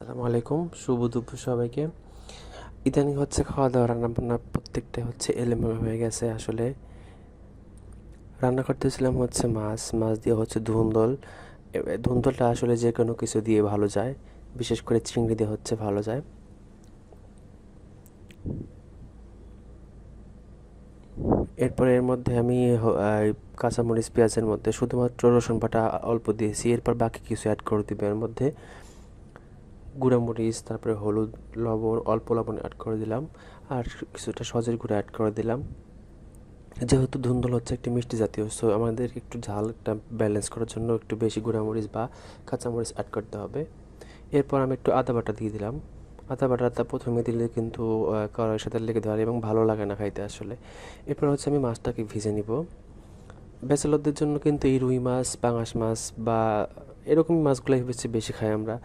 আসসালামু আলাইকুম, শুভ দুপুর সবাইকে। ইদানিং হচ্ছে খাওয়া দাওয়া রান্না বান্না প্রত্যেকটা হচ্ছে এলোমেলো হয়ে গেছে আসলে। রান্না করতেছিলাম হচ্ছে মাছ মাছ দিয়ে হচ্ছে ধুন্দল। ধুন্দলটা আসলে যে কোনো কিছু দিয়ে ভালো যায়, বিশেষ করে চিংড়ি দিয়ে হচ্ছে ভালো যায়। এরপরে এর মধ্যে আমি কাঁচামরিচ, পেঁয়াজের মধ্যে শুধুমাত্র রসুন বাটা অল্প দিয়েছি, এরপর বাকি কিছু অ্যাড করে দিবে এর মধ্যে। গুঁড়ামরিচ তারপরে হলুদ লবণ, অল্প লবণ অ্যাড করে দিলাম আর কিছুটা সজের গুঁড়ো অ্যাড করে দিলাম। যেহেতু ধুন্দল হচ্ছে একটি মিষ্টি জাতীয় সো আমাদের একটু ঝালটা ব্যালেন্স করার জন্য একটু বেশি গুঁড়ামরিচ বা কাঁচামরিচ অ্যাড করতে হবে। এরপর আমি একটু আদা বাটা দিয়ে দিলাম। আদা বাটাটা প্রথমে দিলে কিন্তু কড়াইয়ের সাথে লেগে ধরে এবং ভালো লাগে না খাইতে আসলে। এরপর হচ্ছে আমি মাছটাকে ভিজে নিব। ব্যাচেলরদের জন্য কিন্তু এই রুই মাছ, পাঙাশ মাছ বা এরকমই মাছগুলোই হচ্ছে বেশি খাই আমরা।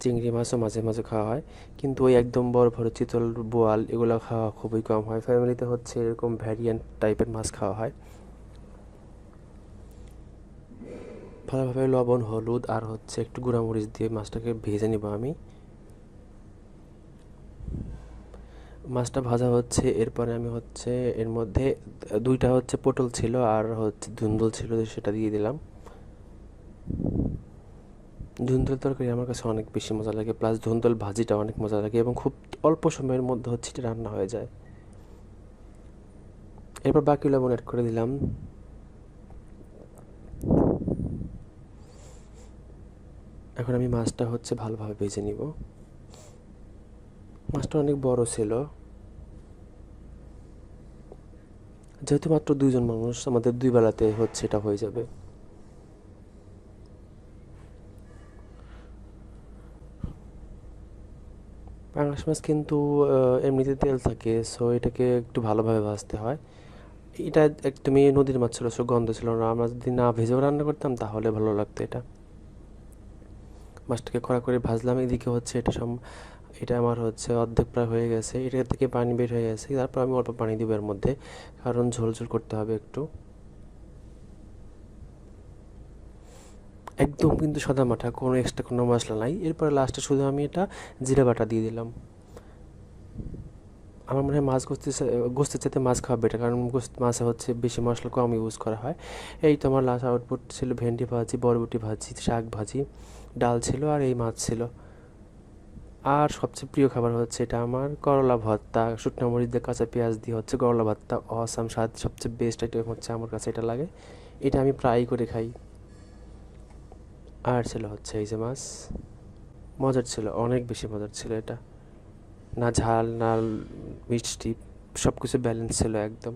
চিংড়ি মাছও মাঝে মাঝে খাওয়া হয়। কিন্তু ওই একদম বড় বড় চিতল বোয়াল এগুলো খাওয়া খুবই কম হয়। ফ্যামিলিতে হচ্ছে এরকম ভ্যারিয়েন্ট টাইপের মাছ খাওয়া হয়। ভালোভাবে লবণ, হলুদ আর হচ্ছে একটু গুঁড়ামরিচ দিয়ে মাছটাকে ভেজে নিব আমি। মাছটা ভাজা হচ্ছে, এরপরে আমি হচ্ছে, এর মধ্যে দুইটা হচ্ছে পটল ছিল আর হচ্ছে ধুন্দুল ছিল সেটা দিয়ে দিলাম। ধুন্দুল তরকারি আমার কাছে অনেক বেশি মজা লাগে প্লাস ধুন্দুল ভাজিটা অনেক মজা লাগে এবং খুব অল্প সময়ের মধ্যে হচ্ছে এটা রান্না হয়ে যায়। এরপর বাকি লবণ অ্যাড করে দিলাম। এখন আমি মাছটা হচ্ছে ভালোভাবে ভেজে নিব। মাছটা অনেক বড় ছিল। যেহেতু মাত্র দুইজন মানুষ, আমাদের দুই বেলাতে হচ্ছে, এটা হয়ে যাবে। পাঙাশ মাছ কিন্তু এমনিতে তেল থাকে সো এটাকে একটু ভালোভাবে ভাজতে হয়। এটা একদমই নদীর মাছ ছিল গন্ধ ছিল না, আমরা যদি না ভেজেও রান্না করতাম, তাহলে ভালো লাগতো এটা। মাছটাকে কড়া করে ভাজলাম, এদিকে হচ্ছে এটা সম এটা আমার হচ্ছে অর্ধেক প্রায় হয়ে গেছে। এটা থেকে পানি বের হয়ে গেছে। তারপর আমি অল্প পানি দিব এর মধ্যে। কারণ ঝোল ঝোল করতে হবে একটু। একদম কিন্তু সাদা মাঠা, কোনো এক্সট্রা কোনো মশলা নাই। এরপরে লাস্টে শুধু আমি এটা জিরা বাটা দিয়ে দিলাম। আমার মনে হয় মাছ গোস্তের সা- গোস্তের চাইতে মাছ খাওয়া বেটার কারণ গোস্ত মাছে হচ্ছে বেশি মশলা কম ইউজ করা হয়। এই তো আমার লাস্ট আউটপুট ছিল ভেন্ডি ভাজি, বরবটি ভাজি, শাক ভাজি, ডাল ছিল আর এই মাছ ছিল। আর সবচেয়ে প্রিয় খাবার হচ্ছে এটা আমার করলা ভর্তা। শুকনো মরিচ দিয়ে কাঁচা পেঁয়াজ দিয়ে হচ্ছে করলা ভর্তা। অসাম স্বাদ সবচেয়ে বেস্ট আইটেম হচ্ছে আমার কাছে এটা লাগে। এটা আমি প্রায়ই করে খাই। আর ছিল হচ্ছে এই যে মাছ। মজার ছিল, অনেক বেশি মজার ছিল এটা। না ঝাল, না মিষ্টি সব কিছু ব্যালেন্স ছিল একদম।